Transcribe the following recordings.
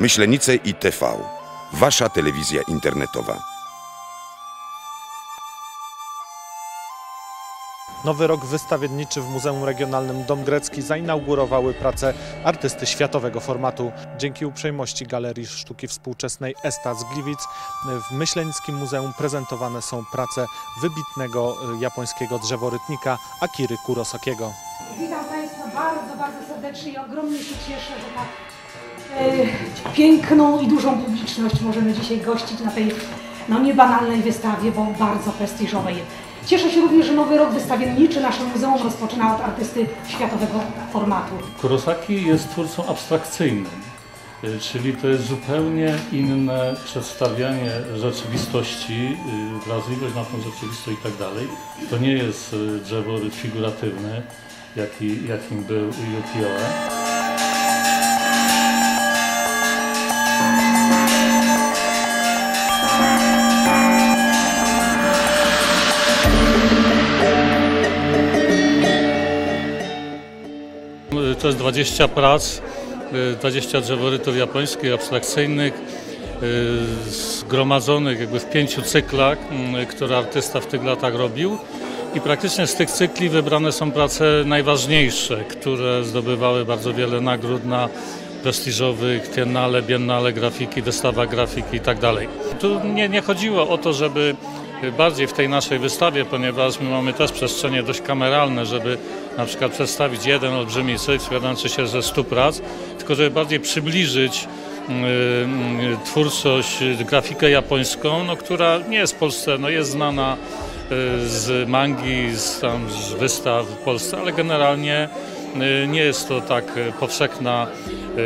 Myślenice i TV. Wasza telewizja internetowa. Nowy rok wystawienniczy w Muzeum Regionalnym Dom Grecki zainaugurowały pracę artysty światowego formatu. Dzięki uprzejmości Galerii Sztuki Współczesnej Esta z Gliwic w Myślenickim Muzeum prezentowane są prace wybitnego y, japońskiego drzeworytnika Akiry Kurosakiego. Witam Państwa bardzo, bardzo serdecznie i ogromnie się cieszę, że tak piękną i dużą publiczność możemy dzisiaj gościć na tej no, niebanalnej wystawie, bo bardzo prestiżowej. Cieszę się również, że nowy rok wystawienniczy nasze muzeum rozpoczyna od artysty światowego formatu. Kurosaki jest twórcą abstrakcyjnym, y, czyli to jest zupełnie inne przedstawianie rzeczywistości, y, wrażliwość na tą rzeczywistość i tak dalej. To nie jest drzeworyt figuratywny, jaki, jakim był Yukio-e. To jest 20 prac, y, 20 drzeworytów japońskich, abstrakcyjnych, y, zgromadzonych jakby w pięciu cyklach, mm, które artysta w tych latach robił. I praktycznie z tych cykli wybrane są prace najważniejsze, które zdobywały bardzo wiele nagród na prestiżowych Triennale, Biennale grafiki, wystawa grafiki i tak. Tu nie, nie chodziło o to, żeby bardziej w tej naszej wystawie, ponieważ my mamy też przestrzenie dość kameralne, żeby na przykład przedstawić jeden olbrzymi cykl składający się ze 100 prac, tylko żeby bardziej przybliżyć y, y, twórczość, grafikę japońską, no, która nie jest w Polsce, no, jest znana y, z mangi, z, tam, z wystaw w Polsce, ale generalnie nie jest to tak powszechna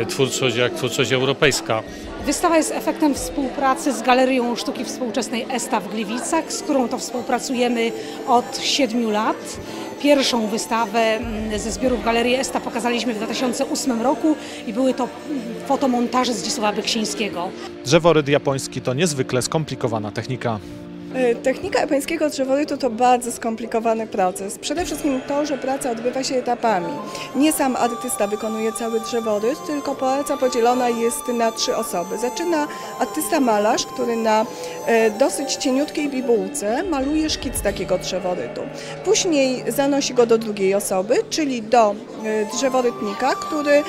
twórczość jak twórczość europejska. Wystawa jest efektem współpracy z Galerią Sztuki Współczesnej ESTA w Gliwicach, z którą to współpracujemy od 7 lat. Pierwszą wystawę mm, ze zbiorów Galerii ESTA pokazaliśmy w 2008 roku i były to fotomontaże Zdzisława Beksińskiego. Drzeworyt japoński to niezwykle skomplikowana technika. E, Technika japońskiego drzeworytu to bardzo skomplikowany proces. Przede wszystkim to, że praca odbywa się etapami. Nie sam artysta wykonuje cały drzeworyt, tylko praca podzielona jest na trzy osoby. Zaczyna artysta malarz, który na e, dosyć cieniutkiej bibułce maluje szkic takiego drzeworytu. Później zanosi go do drugiej osoby, czyli do e, drzeworytnika, który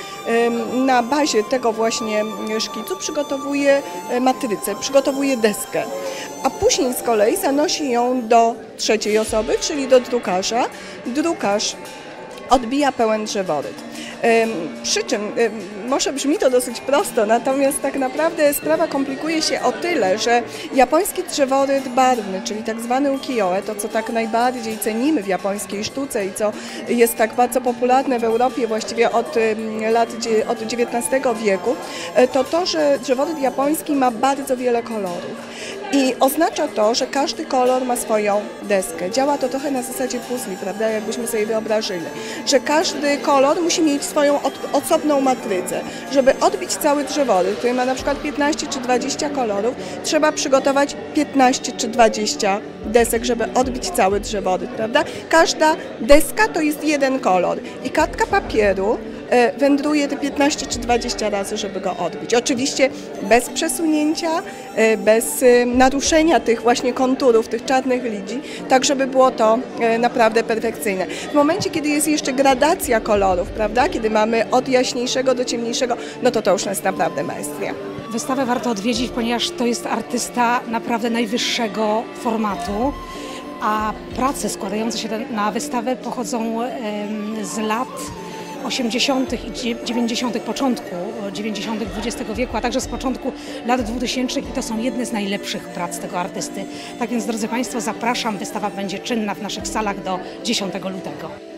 na bazie tego właśnie szkicu przygotowuje matrycę, przygotowuje deskę. A później z kolei zanosi ją do trzeciej osoby, czyli do drukarza. Drukarz odbija pełen drzeworyt. Przy czym ym, może brzmi to dosyć prosto, natomiast tak naprawdę sprawa komplikuje się o tyle, że japoński drzeworyt barwny, czyli tak zwany ukiyo-e, to co tak najbardziej cenimy w japońskiej sztuce i co jest tak bardzo popularne w Europie właściwie od lat od XIX wieku, e, to to, że drzeworyt japoński ma bardzo wiele kolorów. I oznacza to, że każdy kolor ma swoją deskę. Działa to trochę na zasadzie puzli, prawda, jakbyśmy sobie wyobrażyli, że każdy kolor musi mieć swoją osobną matrycę. Żeby odbić cały drzeworyt, który ma na przykład 15 czy 20 kolorów, trzeba przygotować 15 czy 20 desek, żeby odbić cały drzeworyt, prawda? Każda deska to jest jeden kolor i kartka papieru wędruje te 15 czy 20 razy, żeby go odbić. Oczywiście bez przesunięcia, e, bez e, naruszenia tych właśnie konturów, tych czarnych lidzi, tak żeby było to e, naprawdę perfekcyjne. W momencie, kiedy jest jeszcze gradacja kolorów, prawda, kiedy mamy od jaśniejszego do ciemniejszego, no to to już jest naprawdę maestria. Wystawę warto odwiedzić, ponieważ to jest artysta naprawdę najwyższego formatu, a prace składające się na wystawę pochodzą z lat 80. i dzie- 90. początku 90. XX wieku, a także z początku lat 2000 i to są jedne z najlepszych prac tego artysty. Tak więc drodzy Państwo, zapraszam, wystawa będzie czynna w naszych salach do 10 lutego.